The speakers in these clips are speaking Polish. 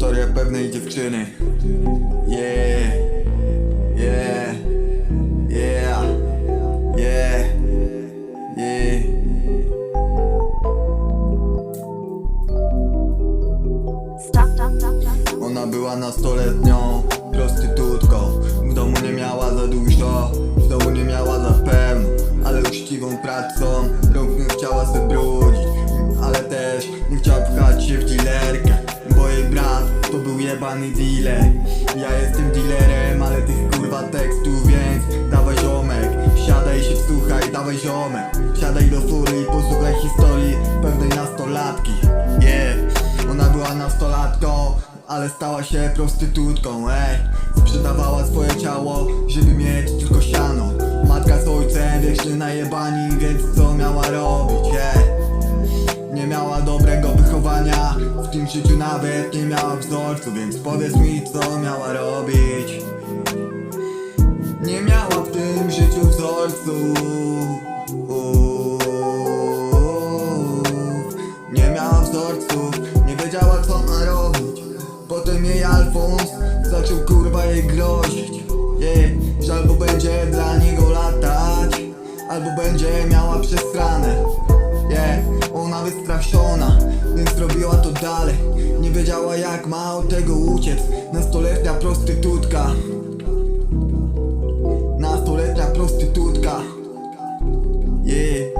Historia pewnej dziewczyny. Yeah Yeah Yeah Yeah Yeah. Ona była nastoletnią prostytutką. W domu nie miała za dużo W domu nie miała za pełno Ale uczciwą pracą Rąk nie chciała se brudzić jebany dealer. Ja jestem dealerem, ale tych kurwa tekstów Więc dawaj ziomek. Siadaj się wsłuchaj, dawaj ziomek. Siadaj do fury i posłuchaj historii Pewnej nastolatki. Yeah. Ona była nastolatką ale stała się prostytutką, ej. Sprzedawała swoje ciało, żeby mieć tylko siano. Matka z ojcem wiecznie najebani, więc co miała robić, wychowania W tym życiu nawet nie miała wzorcu Więc powiedz mi co miała robić. Nie miała w tym życiu wzorcu. Nie miała wzorców Nie wiedziała co ma robić. Potem jej Alfons Zaczął kurwa jej grozić. Yeah. Że albo będzie dla niego latać Albo będzie miała przestranę yeah. Ona wystraszona Więc robiła to dalej. Nie wiedziała jak ma od tego uciec. Nastoletnia prostytutka. Nastoletnia prostytutka. Yeah.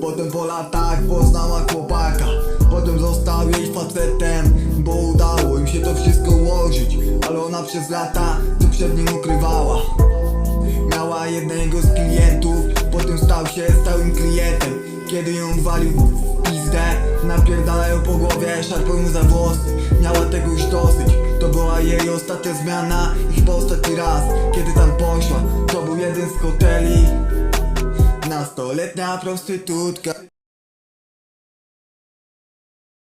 Potem po latach poznała chłopaka. Potem został jej facetem Bo udało im się to wszystko ułożyć. Ale ona przez lata to przed nim ukrywała. Miała jednego z klientów Potem stał się stałym klientem. Kiedy ją walił w pizdę Napierdalają po głowie, szarpą ją za włosy. Miała tego już dosyć. To była jej ostatnia zmiana I chyba ostatni raz. Kiedy tam poszła To był jeden z hoteli. Nastoletnia prostytutka